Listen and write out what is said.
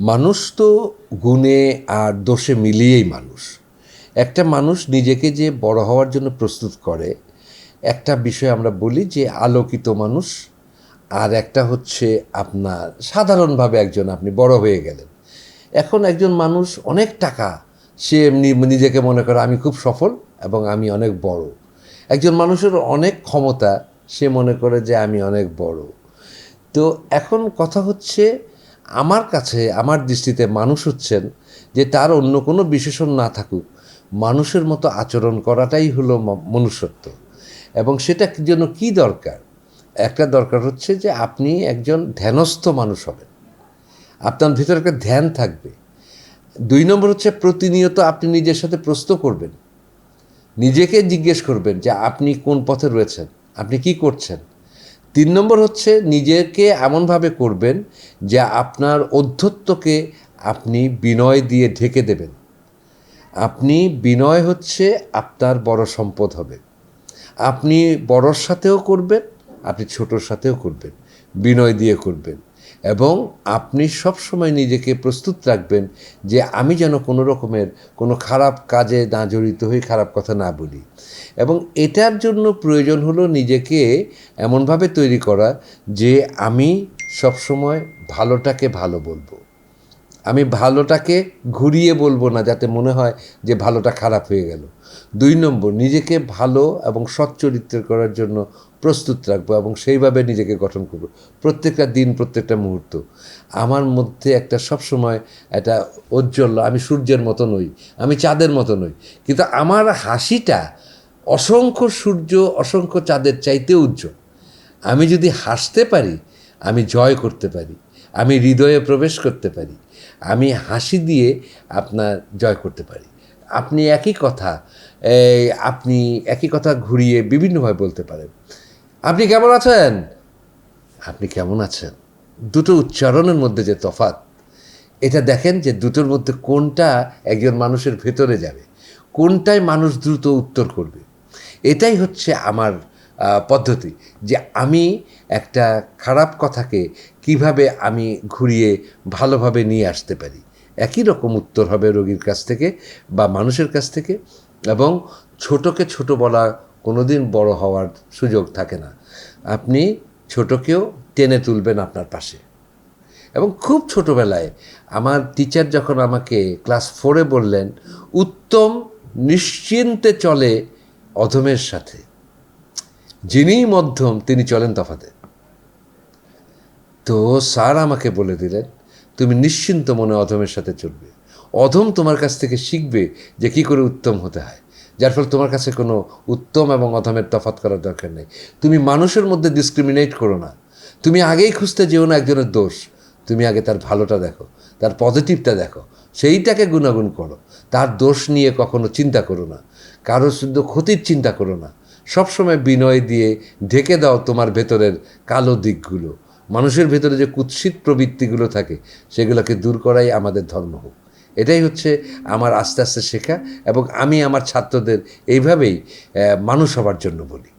মানুষ তো গুণে আর দোষে মিলিয়েই মানুষ। একটা মানুষ নিজেকে যে বড় হওয়ার জন্য প্রস্তুত করে, একটা বিষয় আমরা বলি যে আলোকিত মানুষ, আর একটা হচ্ছে আপনার সাধারণভাবে একজন আপনি বড় হয়ে গেলেন। এখন একজন মানুষ অনেক টাকা, সে এমনি নিজেকে মনে করে আমি খুব সফল এবং আমি অনেক বড়। একজন মানুষের অনেক ক্ষমতা, সে মনে করে যে আমি অনেক বড়। তো এখন কথা হচ্ছে আমার কাছে, আমার দৃষ্টিতে মানুষ হচ্ছেন যে তার অন্য কোনো বিশেষণ না থাকুক, মানুষের মতো আচরণ করাটাই হলো মনুষ্যত্ব। এবং সেটা জন্য কি দরকার? একটা দরকার হচ্ছে যে আপনি একজন ধ্যানস্থ মানুষ হবেন। আপনার ভিতরে একটা ধ্যান থাকবে। দুই নম্বর হচ্ছে প্রতিনিয়ত আপনি নিজের সাথে প্রশ্ন করবেন। নিজেকে জিজ্ঞেস করবেন যে আপনি কোন পথে রয়েছেন? আপনি কি করছেন? তিন নম্বর হচ্ছে নিজেকে এমনভাবে করবেন যে আপনার অধ্যত্বকে আপনি বিনয় দিয়ে ঢেকে দেবেন। আপনি বিনয় হচ্ছে আপনার বড় সম্পদ হবে। আপনি বড়র সাথেও করবেন, আপনি ছোটোর সাথেও করবেন, বিনয় দিয়ে করবেন। এবং আপনি সবসময় নিজেকে প্রস্তুত রাখবেন যে আমি যেন কোনো রকমের কোনো খারাপ কাজে না জড়িত হয়ে খারাপ কথা না বলি। এবং এটার জন্য প্রয়োজন হলো নিজেকে এমনভাবে তৈরি করা যে আমি সবসময় ভালোটাকে ভালো বলব। আমি ভালোটাকে ঘুরিয়ে বলব না যাতে মনে হয় যে ভালোটা খারাপ হয়ে গেল। দুই নম্বর, নিজেকে ভালো এবং সৎ চরিত্রের করার জন্য প্রস্তুত রাখব এবং সেইভাবে নিজেকে গঠন করব। প্রত্যেকটা দিন, প্রত্যেকটা মুহূর্ত। আমার মধ্যে একটা সবসময় একটা ঔজ্জ্বল্য, আমি সূর্যের মতো নই, আমি চাঁদের মতো নই। কিন্তু আমার হাসিটা অসংখ্য সূর্য, অসংখ্য চাঁদের চাইতে উজ্জ্বল। আমি যদি হাসতে পারি, আমি জয় করতে পারি। আমি হৃদয়ে প্রবেশ করতে পারি। আমি হাসি দিয়ে আপনার জয় করতে পারি। আপনি একই কথা আপনি একই কথা ঘুরিয়ে বিভিন্নভাবে বলতে পারেন। আপনি কেমন আছেন? আপনি কেমন আছেন? দুটো উচ্চারণের মধ্যে যে তফাৎ, এটা দেখেন যে দুটোর মধ্যে কোনটা একজন মানুষের ভেতরে যাবে, কোনটায় মানুষ দ্রুত উত্তর করবে। এটাই হচ্ছে আমার পদ্ধতি যে আমি একটা খারাপ কথাকে কীভাবে আমি ঘুরিয়ে ভালোভাবে নিয়ে আসতে পারি। একই রকম উত্তর হবে রোগীর কাছ থেকে বা মানুষের কাছ থেকে এবং ছোটকে ছোট বলা কোনোদিন বড় হওয়ার সুযোগ থাকে না। আপনি ছোটকেও টেনে তুলবেন আপনার পাশে। এবং খুব ছোটোবেলায় আমার টিচার যখন আমাকে ক্লাস ফোরে বললেন, উত্তম নিশ্চিন্তে চলে অধমের সাথে। যিনিই মধ্যম, তিনি চলেন তফাতে। তো স্যার আমাকে বলে দিলেন, তুমি নিশ্চিন্ত মনে অধমের সাথে চলবে। অধম তোমার কাছ থেকে শিখবে যে কী করে উত্তম হতে হয়। যার ফলে তোমার কাছে কোনো উত্তম এবং অধমের তফাৎ করার দরকার নেই। তুমি মানুষের মধ্যে ডিসক্রিমিনেট করো না। তুমি আগেই খুঁজতে যেও না একজনের দোষ। তুমি আগে তার ভালোটা দেখো, তার পজিটিভটা দেখো। সেইটাকে গুণাগুণ করো। তার দোষ নিয়ে কখনো চিন্তা করো না। কারোর শুদ্ধ ক্ষতির চিন্তা করো না। সবসময় বিনয় দিয়ে ঢেকে দাও তোমার ভেতরের কালো দিকগুলো। মানুষের ভেতরে যে কুৎসিত প্রবৃত্তিগুলো থাকে, সেগুলোকে দূর করাই আমাদের ধর্ম হোক। এটাই হচ্ছে আমার আস্তে আস্তে শেখা এবং আমি আমার ছাত্রদের এইভাবেই মানুষ হবার জন্য বলি।